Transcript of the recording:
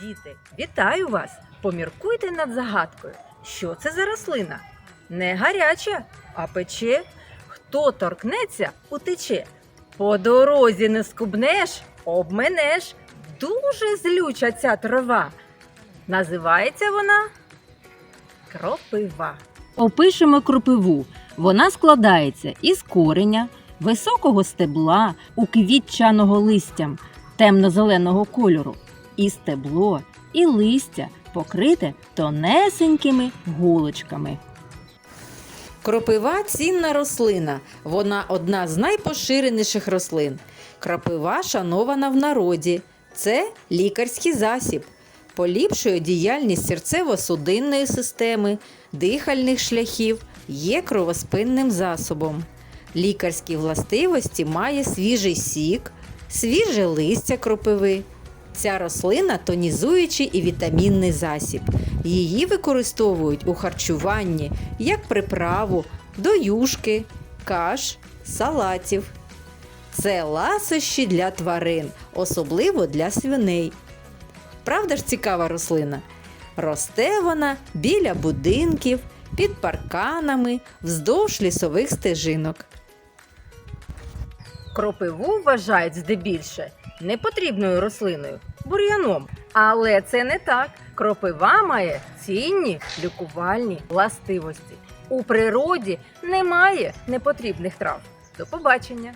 Діти, вітаю вас! Поміркуйте над загадкою. Що це за рослина? Не гаряча, а пече. Хто торкнеться, утече. По дорозі не скубнеш, обменеш. Дуже злюча ця трава. Називається вона кропива. Опишемо кропиву. Вона складається із кореня, високого стебла, уквітчаного листям темно-зеленого кольору, і стебло, і листя покрите тонесенькими гулочками. Кропива цінна рослина. Вона одна з найпоширеніших рослин. Кропива шанована в народі. Це лікарський засіб. Поліпшує діяльність серцево-судинної системи, дихальних шляхів, є кровоспинним засобом. Лікарські властивості має свіжий сік, свіже листя кропиви. Ця рослина тонізуючий і вітамінний засіб. Її використовують у харчуванні як приправу до юшки, каш, салатів. Це ласощі для тварин, особливо для свиней. Правда ж цікава рослина? Росте вона біля будинків, під парканами, вздовж лісових стежинок. Кропиву вважають здебільше непотрібною рослиною, бур'яном. Але це не так. Кропива має цінні лікувальні властивості. У природі немає непотрібних трав. До побачення!